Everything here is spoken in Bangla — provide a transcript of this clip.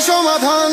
সমাধান।